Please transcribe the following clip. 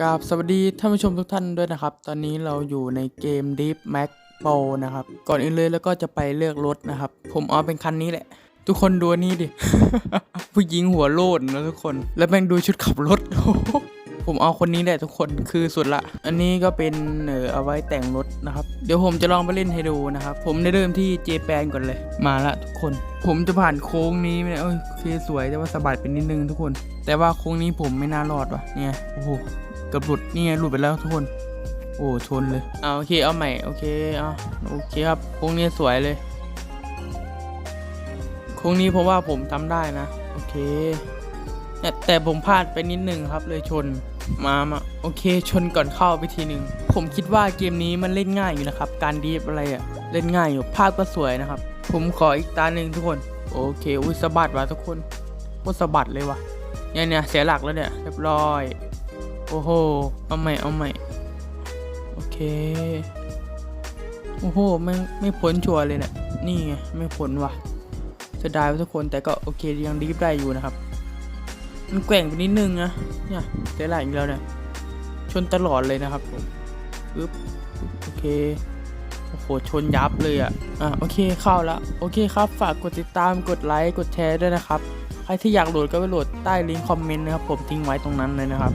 กราบสวัสดีท่านผู้ชมทุกท่านด้วยนะครับ ตอนนี้เราอยู่ในเกม Deep Max Pro นะครับ ก่อนอื่นเลยแล้วก็จะไปเลือกรถนะครับ ผมเอาเป็นคันนี้แหละ ทุกคนดูนนี้ดิ ผู้หญิงหัวโลดนะทุกคน แล้วแม่งดูชุดขับรถ ผมเอาคนนี้แหละทุกคนคือสุดละ อันนี้ก็เป็นเออเอาไว้แต่งรถนะครับ เดี๋ยวผมจะลองไปเล่นให้ดูนะครับ ผมได้เริ่มที่เจแปนก่อนเลย มาละทุกคน ผมจะผ่านโค้งนี้ไม่ได้เอ้ยโอสวยแต่ว่าสะบัดเป็นนิดนึงทุกคน แต่ว่าโค้งนี้ผมไม่น่ารอดว่ะ เนี่ย โอ้โห กือบหลุดนี่ไงหลุดไปแล้วทุกคน โอ้ชนเลยเอาโอเคเอาใหม่โอเคเอาโอเคครับโค้งนี้สวยเลยโค้งนี้เพราะว่าผมทำได้นะโอเคเนี่ยแต่ผมพลาดไปนิดนึงครับเลยชนมามาโอเคชนก่อนเข้าไปทีหนึ่งผมคิดว่าเกมนี้มันเล่นง่ายอยู่นะครับ การดีฟอะไรอะเล่นง่ายอยู่ภาพก็สวยนะครับ ผมขออีกตาหนึ่งทุกคน โอเคอุ้ยสะบัดว่ะทุกคนโคตรสะบัดเลยว่ะเนี่ยเนี่ยเสียหลักแล้วเนี่ยเรียบร้อย อ้โห เอาใหม่ เอาใหม่ โอเค โอ้โหไม่ไม่พ้นชัวร์เลยเนี่ย นี่ไง ไม่พ้นว่ะเสียดายทุกคนแต่ก็โอเคยังดีฟได้อยู่นะครับ มันแกว่งไปนิดนึงนะ เนี่ยเสียหลักอีกแล้วเนี่ย ชนตลอดเลยนะครับผมปึ๊บ โอเคโอ้โหชนยับเลยอะ อะโอเคเข้าแล้วโอเคครับ ฝากกดติดตามกดไลค์กดแชร์ด้วยนะครับ ใครที่อยากโหลดก็ไปโหลดใต้ลิงก์คอมเมนต์นะครับ ผมทิ้งไว้ตรงนั้นเลยนะครับ